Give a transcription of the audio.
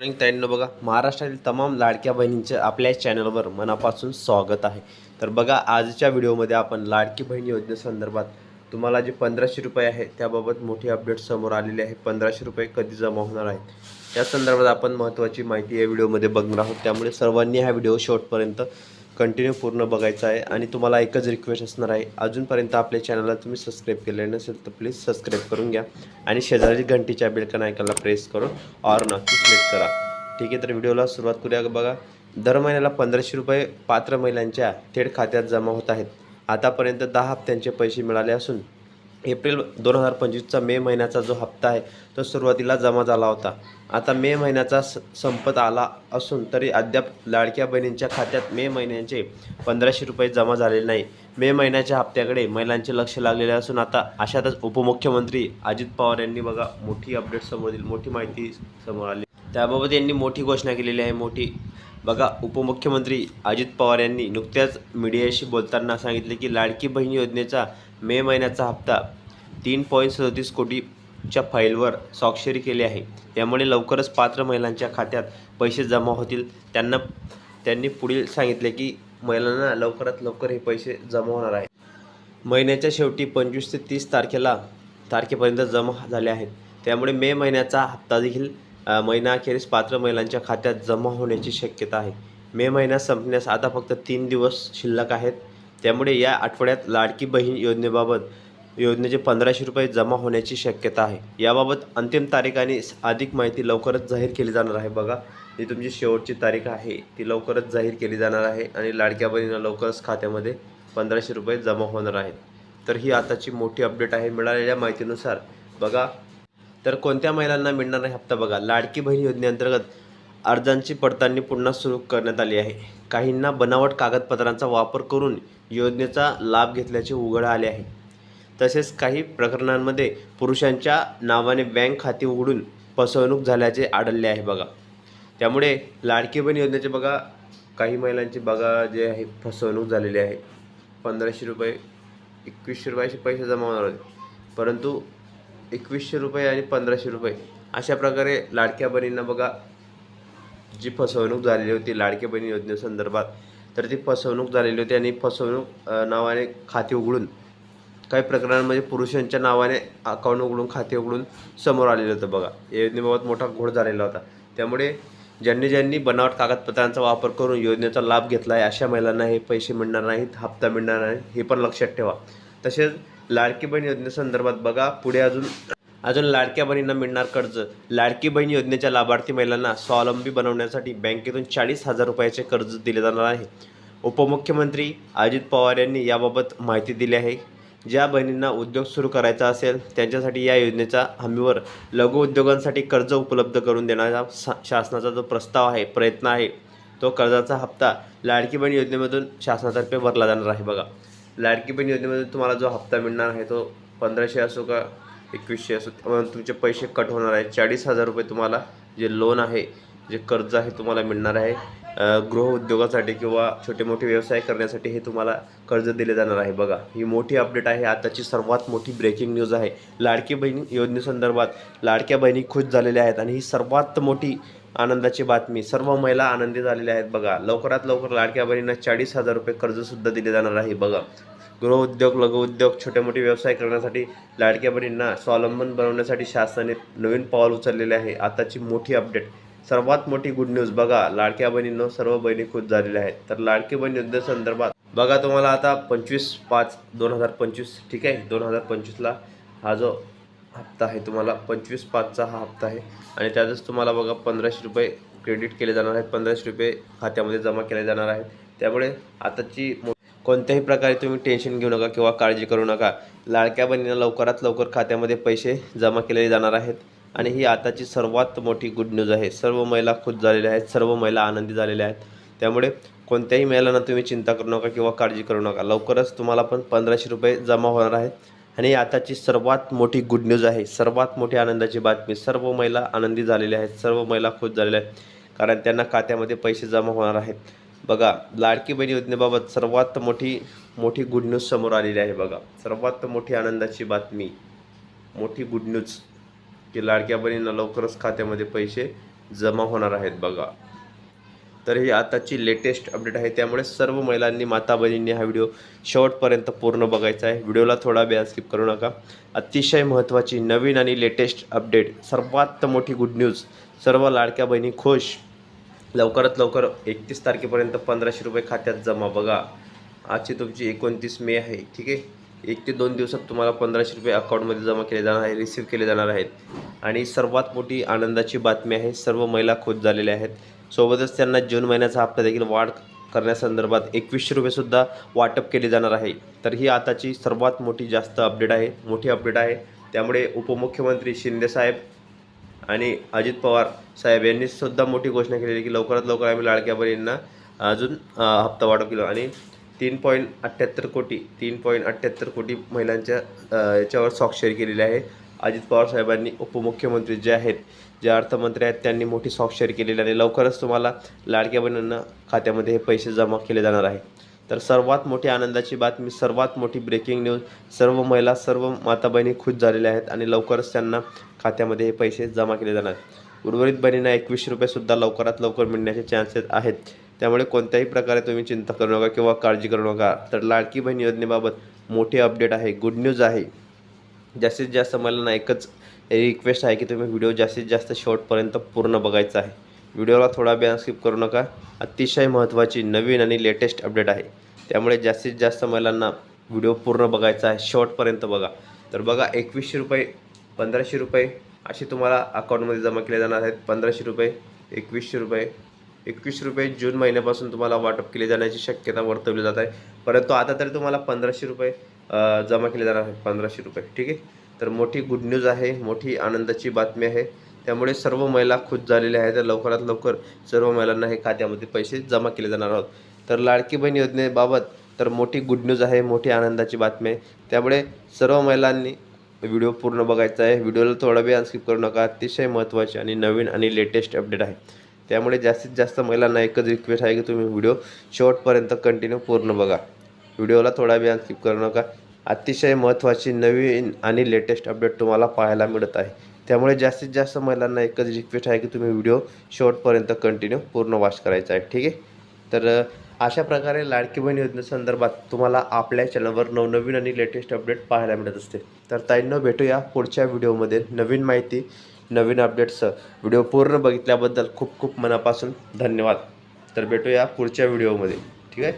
Morning ताईंनो बघा महाराष्ट्रातील तमाम लाडक्या बहिणींचे आपल्या चॅनलवर मनापासून स्वागत आहे. तर बघा आजच्या व्हिडिओमध्ये आपण लाडकी बहीण योजनेसंदर्भात तुम्हाला जे पंधराशे रुपये आहे त्याबाबत मोठी अपडेट समोर आलेली आहे. पंधराशे रुपये कधी जमा होणार आहेत? या संदर्भात आपण महत्त्वाची माहिती या व्हिडिओमध्ये बघणार आहोत. त्यामुळे सर्वांनी हा व्हिडिओ शेवटपर्यंत कंटिन्यू पूर्ण बघायचा आहे आणि तुम्हाला एकच रिक्वेस्ट असणार आहे. अजूनपर्यंत आपल्या चॅनलला तुम्ही सबस्क्राईब केले नसेल तर प्लीज सबस्क्राईब करून घ्या आणि शेजारी घंटीच्या बिलकन ऐकायला प्रेस करून ऑर नक्की सिलेक्ट करा. ठीक आहे तर व्हिडिओला सुरुवात करूया बघा. दर महिन्याला पंधराशे रुपये पात्र महिलांच्या थेट खात्यात जमा होत आहेत. आतापर्यंत दहा हप्त्यांचे पैसे मिळाले असून एप्रिल दोन हजार पंचवीसचा मे महिन्याचा जो हप्ता आहे तो सुरुवातीला जमा झाला होता. आता मे महिन्याचा स संपत आला असून तरी अद्याप लाडक्या बहिणींच्या खात्यात मे महिन्याचे पंधराशे रुपये जमा झालेले नाही. मे महिन्याच्या हप्त्याकडे महिलांचे लक्ष लागलेले असून आता अशातच उपमुख्यमंत्री अजित पवार यांनी बघा मोठी अपडेट समोर दिली मोठी माहिती समोर आली. त्याबाबत यांनी मोठी घोषणा केलेली आहे. मोठी बघा उपमुख्यमंत्री अजित पवार यांनी नुकत्याच मीडियाशी बोलताना सांगितले की लाडकी बहीण योजनेचा मे महिन्याचा हप्ता तीन पॉईंट सदतीस कोटीच्या फाईलवर स्वाक्षरी केली आहे. त्यामुळे लवकरच पात्र महिलांच्या खात्यात पैसे जमा होतील. त्यांना त्यांनी पुढील सांगितले की महिलांना लवकरात लवकर हे पैसे जमा होणार आहे महिन्याच्या शेवटी पंचवीस ते तीस तारखेला तारखेपर्यंत जमा झाले आहेत. त्यामुळे मे महिन्याचा हप्ता देखील महिनाअखेरीस पात्र महिलांच्या खात्यात जमा होण्याची शक्यता आहे. मे महिना संपण्यास आता फक्त तीन दिवस शिल्लक आहेत. त्यामुळे या आठवड्यात लाडकी बहीण योजनेबाबत योजनेचे पंधराशे रुपये जमा होण्याची शक्यता आहे. याबाबत अंतिम तारीख आणि अधिक माहिती लवकरच जाहीर केली जाणार आहे बघा. ही तुमची शेवटची तारीख आहे. ती लवकरच जाहीर केली जाणार आहे आणि लाडक्या बहिणींना लवकरच खात्यामध्ये पंधराशे रुपये जमा होणार आहेत. तर ही आताची मोठी अपडेट आहे. मिळालेल्या माहितीनुसार बघा तर कोणत्या महिलांना मिळणार आहे हप्ता बघा. लाडकी बहीण योजनेअंतर्गत अर्जांची पडताळणी पुन्हा सुरू करण्यात आली आहे. काहींना बनावट कागदपत्रांचा वापर करून योजनेचा लाभ घेतल्याचे उघड आले आहे. तसेच काही प्रकरणांमध्ये पुरुषांच्या नावाने बँक खाते उघडून फसवणूक झाल्याचे आढळले आहे बघा. त्यामुळे लाडकी बहीण योजनेचे बघा काही महिलांची बघा जे आहे फसवणूक झालेली आहे. पंधराशे रुपये एकवीसशे रुपयाचे पैसे जमा होणार होते परंतु एकवीसशे रुपये आणि पंधराशे रुपये. अशा प्रकारे लाडक्या बहिणींना बघा जी फसवणूक झालेली होती लाडक्या बहिणी योजनेसंदर्भात तर ती फसवणूक झालेली होती आणि फसवणूक नावाने खाते उघडून काही प्रकरणांमध्ये म्हणजे पुरुषांच्या नावाने अकाउंट उघडून खाते उघडून समोर आलेलं होतं बघा. या योजनेबाबत मोठा घोड झालेला होता. त्यामुळे ज्यांनी ज्यांनी बनावट कागदपत्रांचा वापर करून योजनेचा लाभ घेतला आहे अशा महिलांना हे पैसे मिळणार नाहीत हप्ता मिळणार नाही हे पण लक्षात ठेवा. तसेच लाडकी बहीण योजनेसंदर्भात बघा. पुढे अजून अजून लाडक्या बहिणींना मिळणार कर्ज. लाडकी बहीण योजनेच्या लाभार्थी महिलांना स्वावलंबी बनवण्यासाठी बँकेतून चाळीस हजार रुपयाचे कर्ज दिले जाणार आहे. उपमुख्यमंत्री अजित पवार यांनी याबाबत माहिती दिली आहे. ज्या बहिणींना उद्योग सुरू करायचा असेल त्यांच्यासाठी या योजनेच्या हमीवर लघु उद्योगांसाठी कर्ज उपलब्ध करून देण्याचा सा शासनाचा जो प्रस्ताव आहे प्रयत्न आहे तो कर्जाचा हप्ता लाडकी बहीण योजनेमधून शासनातर्फे भरला जाणार आहे बघा. लाडकी बहीण योजनेमधून तुम्हाला जो हप्ता मिळणार आहे तो पंधराशे असो का एकवीसशे असो तुमचे पैसे कट होणार आहे. चाळीस हजार रुपये तुम्हाला जे लोन आहे जे कर्ज आहे तुम्हाला मिळणार आहे. गृहउद्योगासाठी गृह उद्योगासाठी किंवा छोटे मोठे व्यवसाय करण्यासाठी हे तुम्हाला कर्ज दिले जाणार आहे. बघा ही मोठी अपडेट आहे. आताची सर्वात मोठी ब्रेकिंग न्यूज आहे. लाडकी बहीण योजनेसंदर्भात लाडक्या बहिणी खुश झालेल्या आहेत आणि ही सर्वात मोठी आनंदाची बातमी. सर्व महिला आनंदी झालेल्या आहेत बघा. लवकरात लवकर लाडक्या बहिणींना चाळीस हजार रुपये कर्जसुद्धा दिले जाणार आहे बघा. गृहउद्योग लघुउद्योग छोटे मोठे व्यवसाय करण्यासाठी लाडक्या बहिणींना स्वावलंबन बनवण्यासाठी शासनाने नवीन पाऊल उचललेले आहे. आताची मोठी अपडेट. सर्वात मोठी गुड न्यूज बघा. लाडक्या बहिणींनो सर्व बहिणी खुश झालेल्या आहेत. तर लाडकी बहीण संदर्भात बघा तुम्हाला आता पंचवीस पाच दोन हजार पंचवीस. ठीक आहे? दोन हजार पंचवीसला हा जो हप्ता आहे. तुम्हाला पंचवीस पाचचा हा हप्ता आहे. आणि त्यातच तुम्हाला बघा पंधराशे रुपये क्रेडिट केले जाणार आहेत. पंधराशे रुपये खात्यामध्ये जमा केले जाणार आहेत. त्यामुळे आताची कोणत्याही प्रकारे तुम्ही टेन्शन घेऊ नका किंवा काळजी करू नका. लाडक्या बहिणींना लवकरात लवकर खात्यामध्ये पैसे जमा केले जाणार आहेत. आणि ही आताची सर्वात मोठी गुड न्यूज आहे. सर्व महिला खुश झालेल्या आहेत. सर्व महिला आनंदी झालेल्या आहेत. त्यामुळे कोणत्याही महिलांना तुम्ही चिंता करू नका किंवा काळजी करू नका. लवकरच तुम्हाला पण पंधराशे रुपये जमा होणार आहेत. आणि आताची सर्वात मोठी गुड न्यूज आहे. सर्वात मोठी आनंदाची बातमी सर्व महिला आनंदी झालेल्या आहेत सर्व महिला खुश झालेल्या आहेत. कारण त्यांना खात्यामध्ये पैसे जमा होणार आहेत. बघा लाडकी बहिणी योजनेबाबत सर्वात मोठी मोठी गुड न्यूज समोर आलेली आहे बघा. सर्वात मोठी आनंदाची बातमी मोठी गुड न्यूज की लाडक्या बहिणींना लवकरच खात्यामध्ये पैसे जमा होणार आहेत बघा. तर ही आताची लेटेस्ट अपडेट आहे. त्यामुळे सर्व महिलांनी माता बहिणींनी हा व्हिडिओ शेवटपर्यंत पूर्ण बघायचा आहे. व्हिडिओला थोडा वेळ स्किप करू नका. अतिशय महत्त्वाची नवीन आणि लेटेस्ट अपडेट सर्वात मोठी गुड न्यूज सर्व लाडक्या बहिणी खुश. लवकरात लवकर एकतीस तारखेपर्यंत पंधराशे रुपये खात्यात जमा बघा. आजची तुमची एकोणतीस मे आहे ठीक आहे? एक ते दोन दिवसात तुम्हाला पंधराशे रुपये अकाउंटमध्ये जमा केले जाणार आहे रिसीव केले जाणार आहेत. आणि सर्वात मोठी आनंदाची बातमी आहे सर्व महिला खुश झालेल्या आहेत. सोबतच त्यांना जून महिन्याचा हप्ता देखील वाढ करण्यासंदर्भात एकवीसशे रुपयेसुद्धा वाटप केले जाणार आहे. तर ही आताची सर्वात मोठी जास्त अपडेट आहे. मोठी अपडेट आहे. त्यामुळे उपमुख्यमंत्री शिंदेसाहेब आणि अजित पवार साहेब यांनी सुद्धा मोठी घोषणा केलेली की लवकरात लवकर आम्ही लाडक्या बहिणींना अजून हप्ता वाढव केलो. आणि तीन पॉईंट अठ्ठ्याहत्तर कोटी तीन पॉईंट अठ्ठ्याहत्तर कोटी महिलांच्या याच्यावर स्वाक्षरी केलेली आहे. अजित पवार साहेबांनी उपमुख्यमंत्री जे आहेत जे अर्थमंत्री आहेत त्यांनी मोठी स्वाक्षरी केलेली आहे आणि लवकरच तुम्हाला लाडक्या बहिणींना खात्यामध्ये हे पैसे जमा केले जाणार आहे. तर सर्वात मोठी आनंदाची बातमी सर्वात मोठी ब्रेकिंग न्यूज सर्व महिला सर्व माता बहिणी खुश झालेल्या आहेत आणि लवकरच त्यांना खात्यामध्ये हे पैसे जमा केले जाणार उर्वरित बहिणींना एकवीसशे रुपयेसुद्धा लवकरात लवकर मिळण्याचे चान्सेस आहेत. त्यामुळे कोणत्याही प्रकारे तुम्ही चिंता करू नका किंवा काळजी करू नका. तर लाडकी बहीण योजनेबाबत मोठी अपडेट आहे गुड न्यूज आहे. जास्तीत जास्त मला ना एकच रिक्वेस्ट आहे की तुम्ही व्हिडिओ जास्तीत जास्त शॉर्टपर्यंत पूर्ण बघायचा आहे. व्हिडिओला थोडा बॅन स्किप करू नका. अतिशय महत्त्वाची नवीन आणि लेटेस्ट अपडेट आहे. त्यामुळे जास्तीत जास्त महिलांना व्हिडिओ पूर्ण बघायचा आहे. शॉर्टपर्यंत बघा. तर बघा एकवीसशे रुपये पंधराशे रुपये असे तुम्हाला अकाउंटमध्ये जमा केले जाणार आहेत. पंधराशे रुपये एकवीसशे रुपये. एकवीस रुपये जून महिन्यापासून तुम्हाला वाटप केले जाण्याची शक्यता वर्तवली जात आहे. परंतु आता तरी तुम्हाला पंधराशे रुपये जमा केले जाणार आहे पंधराशे रुपये. ठीक आहे? तर मोठी गुड न्यूज आहे मोठी आनंदाची बातमी आहे. त्यामुळे सर्व महिला खुश झालेल्या आहेत. तर लवकरात लवकर सर्व महिलांना हे खात्यामध्ये पैसे जमा केले जाणार आहोत. तर लाडकी बहीण योजनेबाबत तर मोठी गुड न्यूज आहे मोठी आनंदाची बातमी आहे. त्यामुळे सर्व महिलांनी व्हिडिओ पूर्ण बघायचा आहे. व्हिडिओला थोडा वेळ स्किप करू नका. अतिशय महत्त्वाची आणि नवीन आणि लेटेस्ट अपडेट आहे. त्यामुळे जास्तीत जास्त महिलांना एकच रिक्वेस्ट आहे की तुम्ही व्हिडिओ शेवटपर्यंत कंटिन्यू पूर्ण बघा. व्हिडिओला थोडा वेळ स्किप करू नका. अतिशय महत्त्वाची नवीन आणि लेटेस्ट अपडेट तुम्हाला पाहायला मिळत आहे. त्यामुळे जास्तीत जास्त महिलांना एकच रिक्वेस्ट आहे की तुम्ही व्हिडिओ शेवटपर्यंत कंटिन्यू पूर्ण वॉच करायचा आहे. ठीक आहे? तर अशा प्रकारे लाडकी बहीण योजनेसंदर्भात तुम्हाला आपल्या चॅनलवर नवनवीन आणि लेटेस्ट अपडेट पाहायला मिळत असते. तर ताईंनो भेटूया पुढच्या व्हिडिओमध्ये नवीन माहिती नवीन अपडेट्स व्हिडिओ पूर्ण बघितल्याबद्दल खूप खूप मनापासून धन्यवाद. तर भेटूया पुढच्या व्हिडिओमध्ये ठीक आहे?